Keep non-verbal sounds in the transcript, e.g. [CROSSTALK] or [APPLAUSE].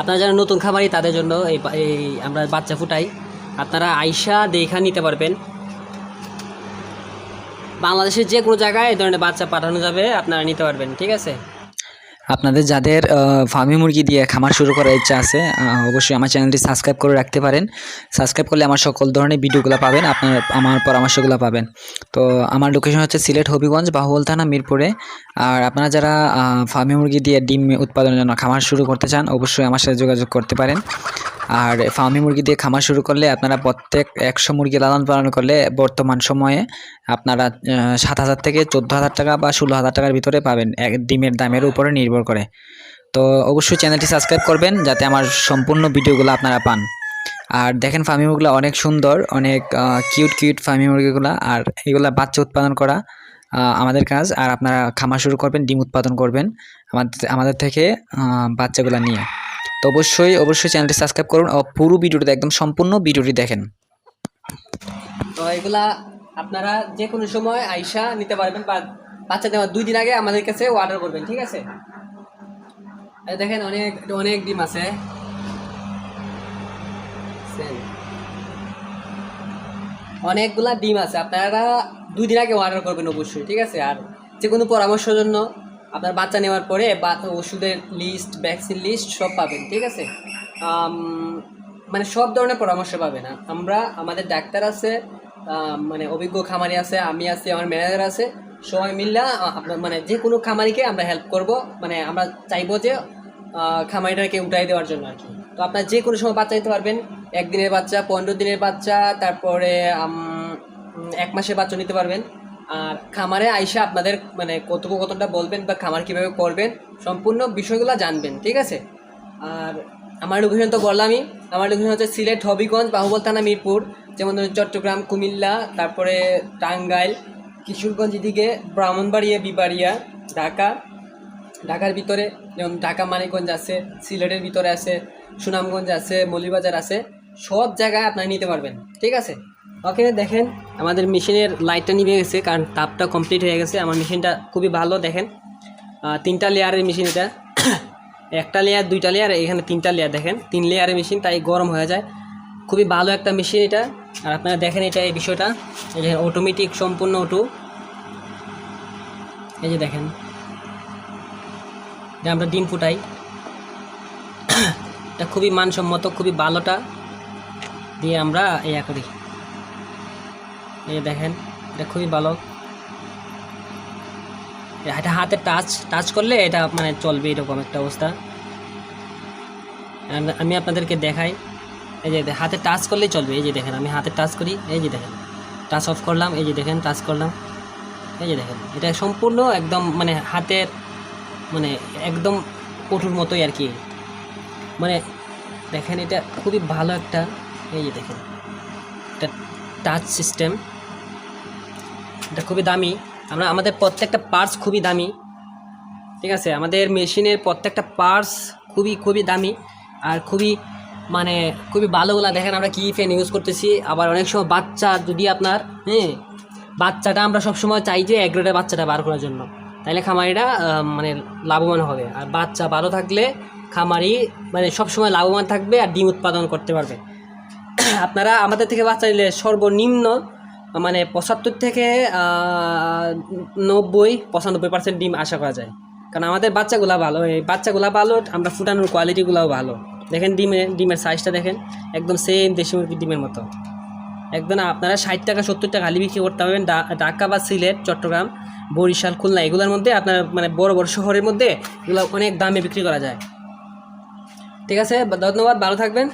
আপনারা যারা নতুন খাবারই তাদের জন্য এই আমরা বাচ্চা ফুটাই। আপনারা আইসা দেখা নিতে পারবেন। বাংলাদেশের যে কোনো জায়গায় এই ধরনের বাচ্চা পাঠানো যাবে, আপনারা নিতে পারবেন, ঠিক আছে? আপনাদের যাদের ফার্মি মুরগি দিয়ে খামার শুরু করার ইচ্ছা আছে অবশ্যই আমার চ্যানেলটি সাবস্ক্রাইব করে রাখতে পারেন। সাবস্ক্রাইব করলে আমার সকল ধরনের ভিডিওগুলো পাবেন, আপনার, আমার পরামর্শগুলো পাবেন। তো আমার লোকেশন হচ্ছে সিলেট হবিগঞ্জ, বাহুবল থানা, মিরপুরে। আর আপনারা যারা ফার্মি মুরগি দিয়ে ডিম উৎপাদনের জন্য খামার শুরু করতে চান, অবশ্যই আমার সাথে যোগাযোগ করতে পারেন। আর ফার্মি মুরগি দিয়ে খামার শুরু করলে আপনারা প্রত্যেক একশো মুরগি লালন পালন করলে বর্তমান সময়ে আপনারা সাত হাজার থেকে চোদ্দ হাজার টাকা বা ষোলো হাজার টাকার ভিতরে পাবেন এক ডিমের দামের উপরে নির্ভর করে। তো অবশ্যই চ্যানেলটি সাবস্ক্রাইব করবেন যাতে আমার সম্পূর্ণ ভিডিওগুলো আপনারা পান। আর দেখেন ফার্মি মুরগিগুলো অনেক সুন্দর, অনেক কিউট কিউট ফার্মি মুরগিগুলো। আর এগুলা বাচ্চা উৎপাদন করা আমাদের কাজ। আর আপনারা খামার শুরু করবেন, ডিম উৎপাদন করবেন আমাদের আমাদের থেকে বাচ্চাগুলো নিয়ে। তো অবশ্যই অবশ্যই চ্যানেলটি সাবস্ক্রাইব করুন ও পুরো ভিডিওটি একদম সম্পূর্ণ ভিডিওটি দেখেন। তো এগুলা আপনারা যে কোনো সময় আইসা নিতে পারবেন বা বাচ্চা দেওয়ার দুই দিন আগে আমাদের কাছে অর্ডার করবেন, ঠিক আছে? দেখেন অনেক অনেক ডিম আছে। অনেকগুলা ডিম আছে, আপনারা দুই দিন আগে অর্ডার করবেন অবশ্যই, ঠিক আছে? আর যে কোনো পরামর্শের জন্য আপনার বাচ্চা নেওয়ার পরে ওষুধের লিস্ট ভ্যাকসিন লিস্ট সব পাবেন, ঠিক আছে? মানে সব ধরনের পরামর্শ পাবেন। আমরা, আমাদের ডাক্তার আছে মানে অভিজ্ঞ খামারি আছে, আমি আছি, আমার ম্যানেজার আছে, সবাই মিললে আপনার মানে যে কোনো খামারিকে আমরা হেল্প করব মানে আমরা চাইব যে খামারিটাকে উঠাই দেওয়ার জন্য আর কি। তো আপনার যে কোনো সময় বাচ্চা নিতে পারবেন, একদিনের বাচ্চা, পনেরো দিনের বাচ্চা, তারপরে এক মাসের বাচ্চা নিতে পারবেন। আর খামারে আইসা আপনাদের মানে কতটুকু কতটা বলবেন বা খামার কীভাবে করবেন, সম্পূর্ণ বিষয়গুলো জানবেন, ঠিক আছে? আর আমার লোকেশন তো বললামই, আমার লোকেশন হচ্ছে সিলেট হবিগঞ্জ, বাহুবল থানা, মিরপুর, যেমন ধরুন চট্টগ্রাম, কুমিল্লা, তারপরে টাঙ্গাইল, কিশোরগঞ্জ এদিকে, ব্রাহ্মণবাড়িয়া, বিবাড়িয়া, ঢাকা, ঢাকার ভিতরে, যেমন ঢাকা মানিকগঞ্জ আছে, সিলেটের ভিতরে আছে, সুনামগঞ্জ আছে, মৌলিবাজার আছে, সব জায়গায় আপনারা নিতে পারবেন, ঠিক আছে? ওকে দেখেন, আমাদের মেশিনের লাইটটা নিভে গেছে, কারণ তাপটা কমপ্লিট হয়ে গেছে। আমার মেশিনটা খুবই ভালো, দেখেন। তিনটা লেয়ারের মেশিন এটা। [COUGHS] একটা লেয়ার দুইটা লেয়ার এখানে তিনটা লেয়ার দেখেন। তিন লেয়ারের মেশিন, তাই গরম হয়ে যায়। খুবই ভালো একটা মেশিন এটা। আর আপনারা দেখেন এটা, এই বিষয়টা। এই যে অটোমেটিক সম্পূর্ণ অটো এই যে দেখেন। যে আমরা ডিম ফুটাই। [COUGHS] এটা খুবই মানসম্মত, খুবই ভালোটা। দিয়ে আমরা ইয়া করি। এই দেখেন, এটা খুবই ভালো। এটা হাতে টাচ টাচ করলে এটা মানে চলবে এরকম একটা অবস্থা। আমি আপনাদেরকে দেখাই। এই যে হাতে টাচ করলেই চলবে, এই যে দেখেন, আমি হাতে টাচ করি, এই যে দেখেন। টাচ অফ করলাম, এই যে দেখেন টাচ করলাম, এই যে দেখেন। এটা সম্পূর্ণ একদম মানে হাতের মানে একদম কঠোর মতোই আর কি। মানে দেখেন, এটা খুবই ভালো একটা, এই যে দেখেন এটা টাচ সিস্টেম এটা খুবই দামি। আমরা, আমাদের প্রত্যেকটা পার্টস খুবই দামি। ঠিক আছে? আমাদের মেশিনের প্রত্যেকটা পার্টস খুবই খুবই দামি। আর খুবই মানে খুবই ভালোগুলা। দেখেন আমরা কী ফ্যান ইউজ করতেছি। আবার অনেক সময় বাচ্চা যদি আপনার হ্যাঁ বাচ্চাটা আমরা সবসময় চাই যে এগ্রেডের বাচ্চাটা বার করার জন্য। তাইলে খামারিটা মানে লাভবান হবে। আর বাচ্চা ভালো থাকলে খামারি মানে সবসময় লাভবান থাকবে আর ডিম উৎপাদন করতে পারবে। [CLEARS THROAT] আপনারা আমাদের থেকে বাচ্চা নিলে সর্বনিম্ন মানে পঁচাত্তর থেকে নব্বই, পঁচানব্বই পার্সেন্ট ডিম আশা করা যায়। কারণ আমাদের বাচ্চাগুলা ভালো, এই বাচ্চাগুলা ভালো, আমরা ফুটানোর কোয়ালিটিগুলোও ভালো। দেখেন ডিমের ডিমের সাইজটা দেখেন, একদম সেম দেশি মুরগির ডিমের মতো। একদম আপনারা ষাট টাকা, সত্তর টাকা হালি বিক্রি করতে পারবেন? ঢাকা বা সিলেট, চট্টগ্রাম, বরিশাল, খুলনা, এগুলোর মধ্যে আপনার মানে বড় বড় শহরের মধ্যে এগুলো অনেক দামে বিক্রি করা যায়। ঠিক আছে? ধন্যবাদ, ভালো থাকবেন।